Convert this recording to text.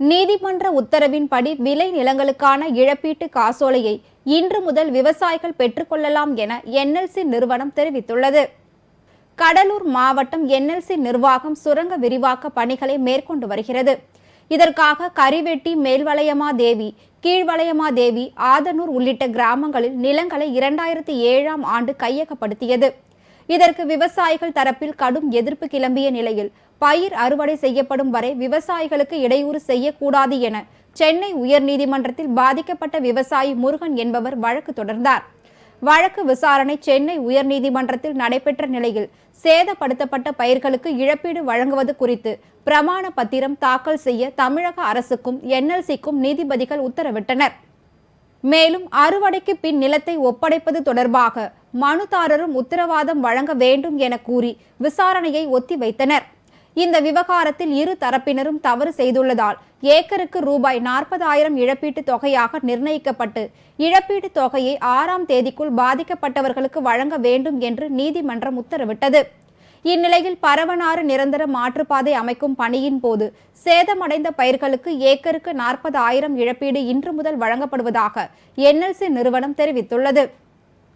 நீதிமன்ற உத்தரவின்படி விளை நிலங்களுக்கான இழப்பீட்டு காசோலையை இன்று முதல் விவசாயிகள் பெற்றுக்கொள்ளலாம் என என்எல்சி நிறுவனம் தெரிவித்துள்ளது. கடலூர் மாவட்டம் என்எல்சி நிர்வாகம் சுரங்க விரிவாக்க பணிகளை மேற்கொண்டு வருகிறது. இதற்காக கரிவெட்டி மேல்வளையமா தேவி கீழ்வளையமா தேவி ஆதனூர் உள்ளிட்ட கிராமங்களில் நிலங்களை இரண்டாயிரத்தி ஏழாம் ஆண்டு கையகப்படுத்தியது. இதற்கு விவசாயிகள் தரப்பில் கடும் எதிர்ப்பு கிளம்பிய நிலையில் பயிர் அறுவடை செய்யப்படும் வரை விவசாயிகளுக்கு இடையூறு செய்யக்கூடாது என சென்னை உயர்நீதிமன்றத்தில் பாதிக்கப்பட்ட விவசாயி முருகன் என்பவர் வழக்கு தொடர்ந்தார். வழக்கு விசாரணை சென்னை உயர்நீதிமன்றத்தில் நடைபெற்ற நிலையில் சேதப்படுத்தப்பட்ட பயிர்களுக்கு இழப்பீடு வழங்குவது குறித்து பிரமாண பத்திரம் தாக்கல் செய்ய தமிழக அரசுக்கும் என்எல்சிக்கும் நீதிபதிகள் உத்தரவிட்டனர். மேலும் அறுவடைக்கு பின் நிலத்தை ஒப்படைப்பது தொடர்பாக மனுதாரரும் உத்தரவாதம் வழங்க வேண்டும் என கூறி விசாரணையை ஒத்திவைத்தனர் இந்த விவகாரத்தில் இரு தரப்பினரும் தவறு செய்துள்ளதால் ஏக்கருக்கு ரூபாய் நாற்பதாயிரம் இழப்பீட்டு தொகையாக நிர்ணயிக்கப்பட்டு இழப்பீட்டு தொகையை ஆறாம் தேதிக்குள் பாதிக்கப்பட்டவர்களுக்கு வழங்க வேண்டும் என்று நீதிமன்றம் உத்தரவிட்டது. இந்நிலையில் பரவனாறு நிரந்தர மாற்றுப்பாதை அமைக்கும் பணியின் போது சேதமடைந்த பயிர்களுக்கு ஏக்கருக்கு நாற்பது ஆயிரம் இழப்பீடு இன்று முதல் வழங்கப்படுவதாக என்எல்சி நிறுவனம் தெரிவித்துள்ளது.